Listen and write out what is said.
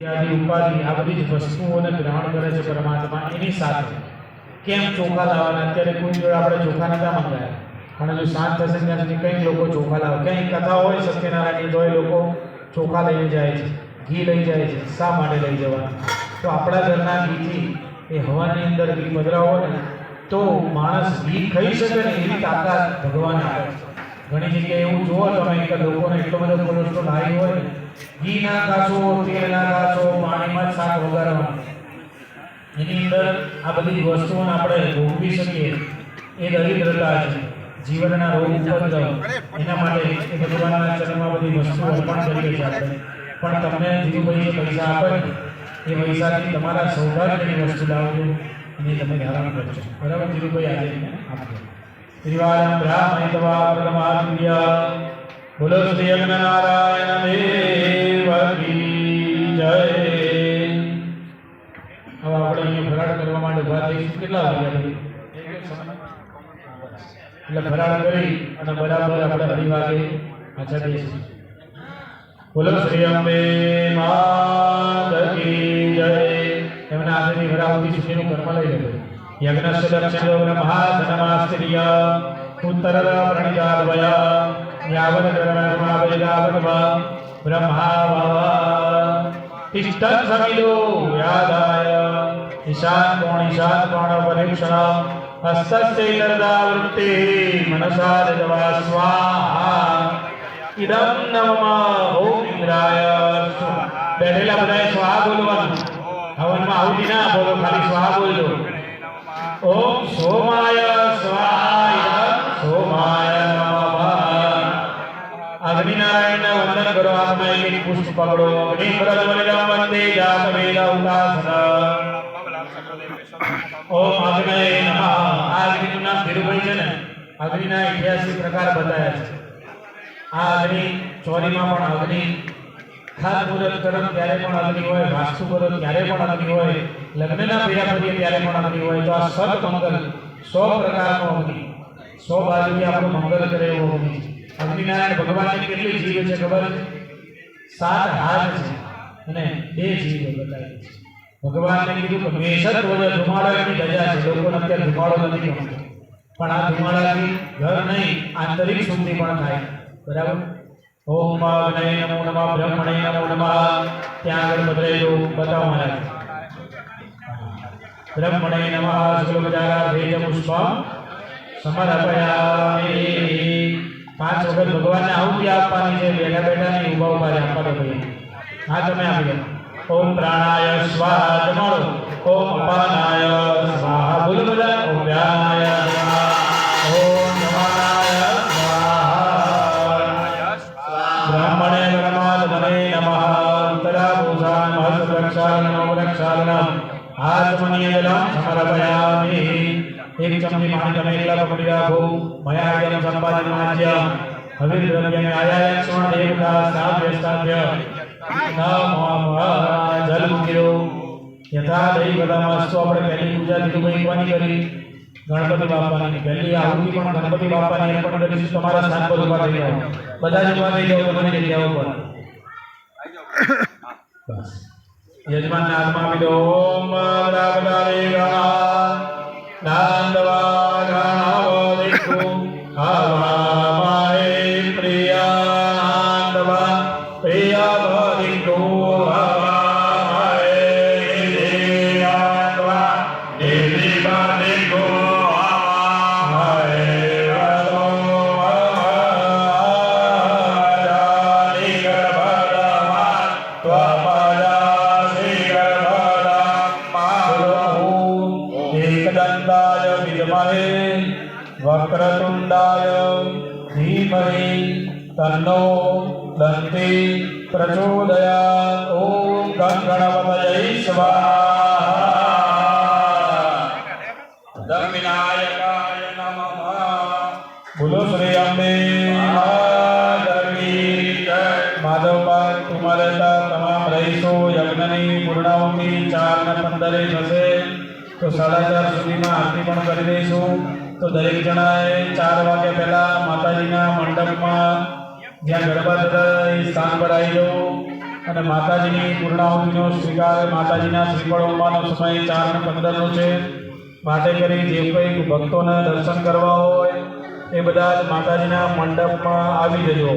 આદિ ઉપાધિ આ બધી જ વસ્તુઓને ગ્રહણ કરે છે પરમાત્મા એની સાથે. કેમ ચોખા લાવવાના? અત્યારે કોઈ જોડે આપણે ચોખા નતા મંગાયા. પણ જો શાંત થશે ત્યાં સુધી કંઈક લોકો ચોખા લાવે. કંઈક કથા હોય સત્યનારાયણની, તો એ લોકો ચોખા લઈને જાય છે. ઘી લઈ જાય છે. શા માટે લઈ જવાના? તો આપણા ઘરના ઘીથી એ હવાની અંદર ઘી પધરાવો ને, તો માણસ ઘી ખાઈ શકે ને એવી તાકાત ભગવાન આપે ઘણી જગ્યાએ એવું જુઓ તમે કે લોકોને એટલો બધો કોલેસ્ટ્રોલ હાઈ હોય ઘી ના ખાશો, તેલ ખાશો પાણીમાં જ શાક વગાડવાનું એની અંદર આ બધી વસ્તુઓને આપણે ભોગવી શકીએ. એ દરિદ્રતા છે. જીવનના રોગ ઉપદ્રવ એના માટે એ ભગવાનના ચરણમાં બધી વસ્તુઓ અર્પણ કરીએ છીએ આપણે. પણ તમને ધીરુભાઈ જે પૈસા આપે એ પૈસાથી તમારા સૌભાગ્યની વસ્તુ લાવજો અને તમે ધારણ કરજો. બરાબર ધીરુભાઈ આજે આપજો. ત્રિવારમ બ્રાહ્મણિતવા પ્રમાદ્ય બોલો શ્રી નારાયણ દેવ જય. હવે આપણે અહીંયા ફરાળ કરવા માટે ઊભા થઈશું કેટલા વાગ્યા પછી? એટલે ફરાળ કરી અને બરાબર આપણે અઢી વાગે પાછા જઈશું બોલો, શ્રી અંબે માત કી જય. એમના હાથેથી વરાવતી સુખીનું કર્મ લઈ લેજો યજ્ઞસ્ય દક્ષિણો બ્રહ્માસનમાસ્ત્રિય ઉત્તરદ પ્રણિતાદવય યાવદ કર્મમાવૈરાવતમ બ્રહ્મા ભવ તિષ્ઠત સમિદો વ્યાદાય ઈશાન કોણ ઈશાન કોણ પરીક્ષણ હસ્તસ્યૈરદાવૃત્તે મનસા દવા સ્વાહા ઇદમ નમઃ ઓમ ઇન્દ્રાય બેઠેલા બધાએ સ્વાહા બોલવાનું હવનમાં આવું ના બોલો ખાલી સ્વાહા બોલજો ઓમ સોમાય સ્વાહા સોમાય નમઃ અગ્નિનારાયણને વંદન કરો હાથમાં એક પુષ્પ પકડો અગ્નિ પ્રજ્વલિતમ વંદે જાત વેદ ઉદાસન ઓમ અગ્નય નમઃ. આ અગ્નિનું નામ ધીરુભાઈ છે ને, અગ્નિના 88 પ્રકાર બતાવ્યા છે. આ અગ્નિ ચોરીમાં પણ અગ્નિ ખાસ મુહૂર્ત કરમ ત્યારે પણ અગ્નિ હોય વાસ્તુ કરો પણ અગ્નિ હોય, લગ્નના પીડા ત્યારે પણ અગ્નિ હોય. તો આ સત મંગલ, સો પ્રકારનો સો બાજુથી આપણું મંગલ કરે એવો અગ્નિ અગ્નિનારાયણ ભગવાનની કેટલી જીવ છે ખબર? સાત હાથ છે અને બે જીવ બતાવી છે. ભગવાનને કીધું કે મેષત વજે ધુમાડાની ધજા છે. લોકોને અત્યારે ધુમાડો નથી ગમતો. પણ આ ધુમાડાથી ઘર નહીં, આંતરિક શુદ્ધિ પણ થાય. બરાબર? ઓમ અગ્નય નમો નમઃ બ્રહ્મણે નમો નમઃ ત્યાં આગળ બદલાઈ બતાવો મારા બ્રહ્મણે નમઃ શુક્લપજારા ભેજ પુષ્પમ સમર્પયામિ. પાંચ વખત ભગવાનને આહુતિ આપવાની છે. બેઠા બેઠા નહીં, ઊભા ઊભા આપવા દો હા, તમે આપી દો. ઓમ પ્રાણાય સ્વાહા જમાડો ઓમ અપાનાય સ્વાહા બોલો બધા ઓમ સ્વાહા ઓમ નમાય સ્વાહા બ્રાહ્મણે પરમાત્મને નમઃ ઉત્તરાભૂષાન મહત્વરક્ષાલન ઉપરક્ષાલનમ આત્મનિયદલમ સમર્પયામિ એક ચમચી પાણી તમે એકલા પકડી રાખો મયા ઇદમ સંપાદનાજ્યમ હવિર્દ્રવ્યમ આયાય સ્વર્ણ દેવતા સાભ્ય સાભ્ય નમઃ મૂક્યો યથા દૈવતમસ્તુ આપણે પહેલી પૂજા ધીરુભાઈ એકવાની કરી? ગણપતિ બાપાની. પહેલી આહુતિ પણ ગણપતિ બાપાની અર્પણ કરી તમારા સ્થાન પર ઊભા થઈ જાઓ. બધા જ ઊભા થઈ જાઓ તમારી જગ્યા ઉપર. યજમાન યજમાનના હાથમાં આપી દો. ઓમ રામદારે ગણા. નાંદવા ગણાવદિકુ હવામાય પ્રિયાંદવા પ્રિયવદિકુ હવામાય વક્રતુંડાય ધીમહિ તન્નો દંતે પ્રચોદયા ઓમ ગણપતય સ્વાહા દમિનાયકાય નમઃ બોલો શ્રી અંબે માધવપાલ તુમારેતા તમામ રહીશો યજ્ઞની પૂર્ણાવતી ચાર ને પંદરે થશે તો સાડા ચાર સુધીમાં આરતી પણ કરી દઈશું તો દરેક જણાએ ચાર વાગ્યા પહેલા માતાજીના મંડપમાં જ્યાં ગરબા થતા એ સ્થાન પર આવી જવું અને માતાજીની પૂર્ણાહુતિનો સ્વીકાર, માતાજીના શ્રીફળ હોવાનો સમય ચાર ને પંદરનો છે. માટે કરી જે કંઈક ભક્તોને દર્શન કરવા હોય, એ બધા જ માતાજીના મંડપમાં આવી જજો.